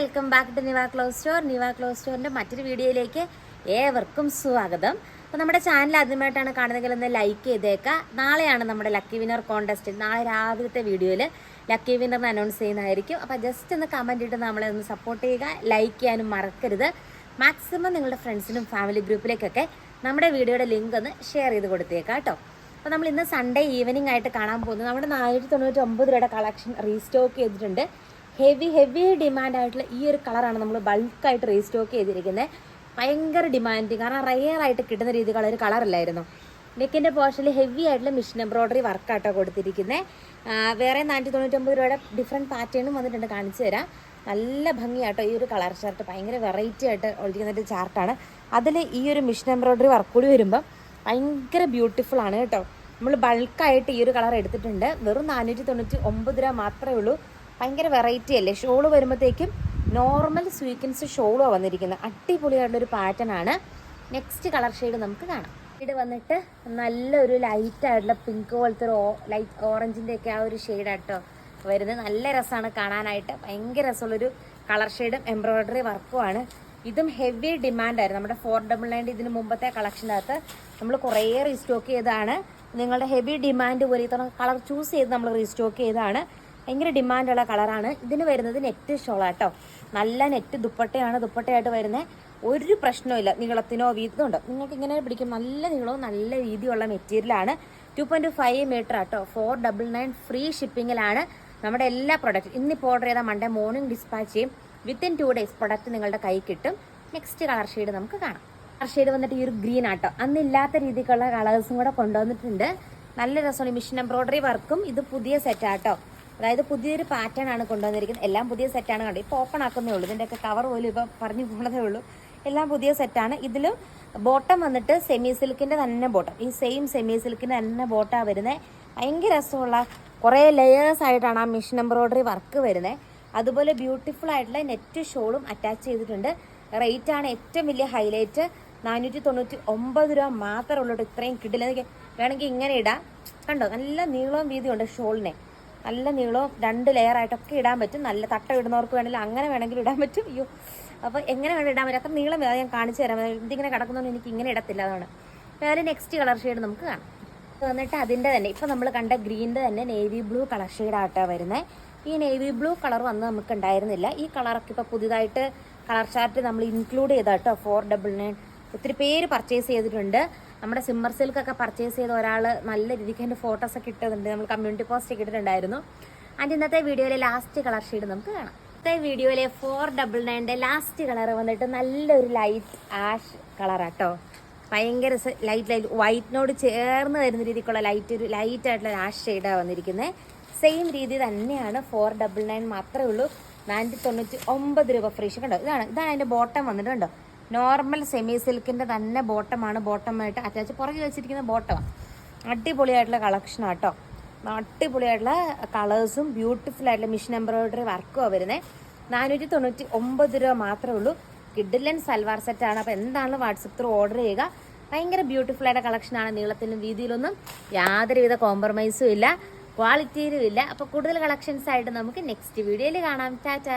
Welcome back to Niva clothes store Niva clothes സ്റ്റോറിന്റെ മറ്റൊരു വീഡിയോയിലേക്ക് ഏവർക്കും സ്വാഗതം. അപ്പോൾ നമ്മുടെ ചാനൽ ആദ്യമായിട്ടാണ് കാണുന്നതെങ്കിൽ ഒന്ന് ലൈക്ക് ചെയ്തേക്കുക. നാളെയാണ് നമ്മുടെ ലക്കി വിന്നർ കോൺടെസ്റ്റ് നാളെ രാവിലത്തെ വീഡിയോയിൽ ലക്കി വിന്നറിന് അനൗൺസ് ചെയ്യുന്നതായിരിക്കും. അപ്പോൾ ജസ്റ്റ് ഒന്ന് കമന്റ് ഇട്ട് നമ്മളെ ഒന്ന് സപ്പോർട്ട് ചെയ്യുക. ലൈക്ക് ചെയ്യാനും മറക്കരുത്. മാക്സിമം നിങ്ങളുടെ ഫ്രണ്ട്സിനും ഫാമിലി ഗ്രൂപ്പിലേക്കൊക്കെ നമ്മുടെ വീഡിയോയുടെ ലിങ്ക് ഒന്ന് ഷെയർ ചെയ്ത് കൊടുത്തേക്കാം കേട്ടോ. അപ്പോൾ നമ്മൾ ഇന്ന് സൺഡേ ഈവനിങ് ആയിട്ട് കാണാൻ പോകുന്നത് നമ്മുടെ നാനൂറ്റി തൊണ്ണൂറ്റി ഒമ്പത് രൂപയുടെ കളക്ഷൻ റീസ്റ്റോക്ക് ചെയ്തിട്ടുണ്ട്. ഹെവി ഹെവി ഡിമാൻഡ് ആയിട്ടുള്ള ഈ ഒരു കളറാണ് നമ്മൾ ബൾക്കായിട്ട് റീസ്റ്റോക്ക് ചെയ്തിരിക്കുന്നത് ഭയങ്കര ഡിമാൻഡ് കാരണം റെയർ ആയിട്ട് കിട്ടുന്ന രീതിയിലുള്ള ഒരു കളറല്ലായിരുന്നു നെക്കിന്റെ പോർഷനിൽ ഹെവി ആയിട്ടുള്ള മിഷൻ എംബ്രോയ്ഡറി വർക്കാട്ടോ കൊടുത്തിരിക്കുന്നത് വേറെ നാനൂറ്റി തൊണ്ണൂറ്റൊമ്പത് രൂപയുടെ ഡിഫറെന്റ് പാറ്റേണും വന്നിട്ടുണ്ട് കാണിച്ചു തരാം. നല്ല ഭംഗിയാട്ടോ ഈ ഒരു കളർ ഷർട്ട് ഭയങ്കര വെറൈറ്റി ആയിട്ട് ഒഴിക്കുന്ന ഒരു ചാർട്ടാണ് അതിൽ ഈ ഒരു മിഷൻ എംബ്രോയ്ഡറി വർക്ക് കൂടി വരുമ്പം ഭയങ്കര ബ്യൂട്ടിഫുൾ ആണ് കേട്ടോ. നമ്മൾ ബൾക്കായിട്ട് ഈ ഒരു കളർ എടുത്തിട്ടുണ്ട്. വെറും നാനൂറ്റി തൊണ്ണൂറ്റി ഒമ്പത് രൂപ മാത്രമേ ഉള്ളൂ. ഭയങ്കര വെറൈറ്റി അല്ലേ? ഷോൾ വരുമ്പോഴത്തേക്കും നോർമൽ സ്വീക്കൻസ് ഷോളുമാണ് വന്നിരിക്കുന്നത് അടിപൊളിയായിട്ടുള്ളൊരു പാറ്റേൺ ആണ്. നെക്സ്റ്റ് കളർ ഷെയ്ഡ് നമുക്ക് കാണാം. ഇവിടെ വന്നിട്ട് നല്ലൊരു ലൈറ്റ് ആയിട്ടുള്ള പിങ്ക് പോലത്തെ ഒരു ലൈറ്റ് ഓറഞ്ചിന്റെ ഒക്കെ ആ ഒരു ഷെയ്ഡാട്ടോ വരുന്നത് നല്ല രസമാണ് കാണാനായിട്ട്. ഭയങ്കര രസമുള്ളൊരു കളർ ഷെയ്ഡും എംബ്രോയിഡറി വർക്കുമാണ് ഇതും ഹെവി ഡിമാൻഡായിരുന്നു നമ്മുടെ ഫോർ ഡബിൾ നയൻ ഇതിന് മുമ്പത്തെ കളക്ഷനകത്ത് നമ്മൾ കുറേ റീസ്റ്റോക്ക് ചെയ്തതാണ്. നിങ്ങളുടെ ഹെവി ഡിമാൻഡ് പോലെ ഇത്തരം കളർ ചൂസ് ചെയ്ത് നമ്മൾ റീസ്റ്റോക്ക് ചെയ്തതാണ്. ഭയങ്കര ഡിമാൻഡുള്ള കളറാണ് ഇതിന് വരുന്നത് നെറ്റ് ഷോളാട്ടോ നല്ല നെറ്റ് ദുപ്പട്ടയാണ് ദുപ്പട്ടയായിട്ട് വരുന്നത് ഒരു പ്രശ്നമില്ല നീളത്തിനോ വീതിയോ ഉണ്ടോ? നിങ്ങൾക്ക് ഇങ്ങനെ പിടിക്കും നല്ല നീളവും നല്ല രീതിയുള്ള മെറ്റീരിയലാണ് ടു പോയിന്റ് ഫൈവ് മീറ്റർ ആട്ടോ ഫോർ ഡബിൾ നയൻ ഫ്രീ ഷിപ്പിങ്ങിലാണ് നമ്മുടെ എല്ലാ പ്രൊഡക്റ്റും ഇന്നിപ്പോൾ ഓർഡർ ചെയ്താൽ മൺഡേ മോർണിംഗ് ഡിസ്പാച്ച് ചെയ്യും. വിത്തിൻ ടു ഡേയ്സ് പ്രൊഡക്റ്റ് നിങ്ങളുടെ കൈ കിട്ടും. നെക്സ്റ്റ് കളർ ഷെയ്ഡ് നമുക്ക് കാണാം. കളർ ഷെയ്ഡ് വന്നിട്ട് ഈ ഒരു ഗ്രീൻ ആട്ടോ അന്നില്ലാത്ത രീതിക്കുള്ള കളേഴ്സും കൂടെ കൊണ്ടുവന്നിട്ടുണ്ട്. നല്ല രസമാണ്. മിഷൻ എംബ്രോയ്ഡറി വർക്കും ഇത് പുതിയ സെറ്റാട്ടോ അതായത് പുതിയൊരു പാറ്റേൺ ആണ് കൊണ്ടുവന്നിരിക്കുന്നത്. എല്ലാം പുതിയ സെറ്റാണ് കണ്ടത് ഇപ്പോൾ ഓപ്പൺ ആക്കുന്നേ ഉള്ളൂ. ഇതിന്റെയൊക്കെ കവർ പോലും ഇപ്പം പറഞ്ഞു പോണതേ ഉള്ളൂ. എല്ലാം പുതിയ സെറ്റാണ് ഇതിലും ബോട്ടം വന്നിട്ട് സെമി സിൽക്കിന്റെ തന്നെ ബോട്ടം ഈ സെയിം സെമി സിൽക്കിന്റെ തന്നെ ബോട്ടാണ് വരുന്നത് ഭയങ്കര രസമുള്ള കുറേ ലെയേഴ്സ് ആയിട്ടാണ് ആ മിഷൻ എംബ്രോയ്ഡറി വർക്ക് വരുന്നത് അതുപോലെ ബ്യൂട്ടിഫുൾ ആയിട്ടുള്ള നെറ്റ് ഷോളും അറ്റാച്ച് ചെയ്തിട്ടുണ്ട്. റേറ്റ് ആണ് ഏറ്റവും വലിയ ഹൈലൈറ്റ് നാനൂറ്റി തൊണ്ണൂറ്റി ഒമ്പത് രൂപ മാത്രമേ ഉള്ളൂ ഇത്രയും കിട്ടില്ല വേണമെങ്കിൽ ഇങ്ങനെ ഇടാം. കണ്ടോ? നല്ല നീളവും വീതിയുണ്ട് ഷോളിനെ നല്ല നീളവും രണ്ട് ലെയർ ആയിട്ടൊക്കെ ഇടാൻ പറ്റും. നല്ല തട്ട ഇടുന്നവർക്ക് വേണമെങ്കിൽ അങ്ങനെ വേണമെങ്കിൽ ഇടാൻ പറ്റും. അയ്യോ. അപ്പോൾ എങ്ങനെ വേണം ഇടാൻ പറ്റും? അത്ര നീളം. അത് ഞാൻ കാണിച്ചു തരാം. ഇതിങ്ങനെ കിടക്കുന്നതുകൊണ്ട് എനിക്ക് ഇങ്ങനെ ഇടത്തില്ല അതാണ്. വേറെ നെക്സ്റ്റ് കളർ ഷെയ്ഡ് നമുക്ക് കാണാം. വന്നിട്ട് അതിന്റെ തന്നെ. ഇപ്പം നമ്മൾ കണ്ട ഗ്രീനിന്റെ തന്നെ നേവി ബ്ലൂ കളർ ഷെയ്ഡായിട്ടാണ് വരുന്നത് ഈ നേവി ബ്ലൂ കളർ വന്ന് നമുക്ക് ഉണ്ടായിരുന്നില്ല ഈ കളറൊക്കെ ഇപ്പോൾ പുതിയതായിട്ട് കളർ ചാർട്ട് നമ്മൾ ഇൻക്ലൂഡ് ചെയ്താട്ടോ. ഫോർ ഡബിൾ നയൻ ഒത്തിരി പേര് പർച്ചേസ് ചെയ്തിട്ടുണ്ട്. നമ്മുടെ സിമ്മർ സിൽക്കൊക്കെ പർച്ചേസ് ചെയ്ത ഒരാൾ നല്ല രീതിക്ക് അതിന്റെ ഫോട്ടോസൊക്കെ ഇട്ടതുണ്ട്. നമ്മൾ കമ്മ്യൂണിറ്റി പോസ്റ്റ് ഒക്കെ ഇട്ടിട്ടുണ്ടായിരുന്നു. ആൻഡ് ഇന്നത്തെ വീഡിയോയിലെ ലാസ്റ്റ് കളർ ഷെയ്ഡ് നമുക്ക് കാണാം. ഇന്നത്തെ വീഡിയോയിലെ ഫോർ ഡബിൾ നയന്റെ ലാസ്റ്റ് കളർ വന്നിട്ട് നല്ലൊരു ലൈറ്റ് ആഷ് കളറാട്ടോ ഭയങ്കര ലൈറ്റ് ലൈറ്റ് വൈറ്റിനോട് ചേർന്ന് വരുന്ന രീതിക്കുള്ള ലൈറ്റ് ഒരു ലൈറ്റ് ആയിട്ടുള്ള ആഷ് ഷെയ്ഡാണ് വന്നിരിക്കുന്നത് സെയിം രീതി തന്നെയാണ് ഫോർ ഡബിൾ നയൻ മാത്രമേ ഉള്ളൂ. നാനൂറ്റി തൊണ്ണൂറ്റി ഒമ്പത് രൂപ ഫ്രീ കണ്ടോ ഇതാണ് ഇതാണ് അതിന്റെ ബോട്ടം വന്നിട്ട് കണ്ടോ നോർമൽ സെമി സിൽക്കിന്റെ തന്നെ ബോട്ടമാണ്. ബോട്ടമായിട്ട് അറ്റാച്ച് പുറകെ വെച്ചിരിക്കുന്ന ബോട്ടമാണ് അടിപൊളിയായിട്ടുള്ള കളക്ഷൻ ആട്ടോ അടിപൊളിയായിട്ടുള്ള കളേഴ്സും ബ്യൂട്ടിഫുൾ ആയിട്ടുള്ള മിഷൻ എംബ്രോയിഡറി വർക്കും വരുന്നത് നാനൂറ്റി തൊണ്ണൂറ്റി ഒമ്പത് രൂപ മാത്രമേ ഉള്ളൂ. കിഡിലൻ സൽവാർ സെറ്റാണ് അപ്പോൾ എന്താണ് വാട്സപ്പ് ത്രൂ ഓർഡർ ചെയ്യുക. ഭയങ്കര ബ്യൂട്ടിഫുൾ ആയിട്ട് കളക്ഷനാണ് നീളത്തിലും വീതിയിലൊന്നും യാതൊരുവിധ കോംപ്രമൈസും ഇല്ല. ക്വാളിറ്റിയിലും ഇല്ല. അപ്പോൾ കൂടുതൽ കളക്ഷൻസ് ആയിട്ട് നമുക്ക് നെക്സ്റ്റ് വീഡിയോയിൽ കാണാം. ടാറ്റ.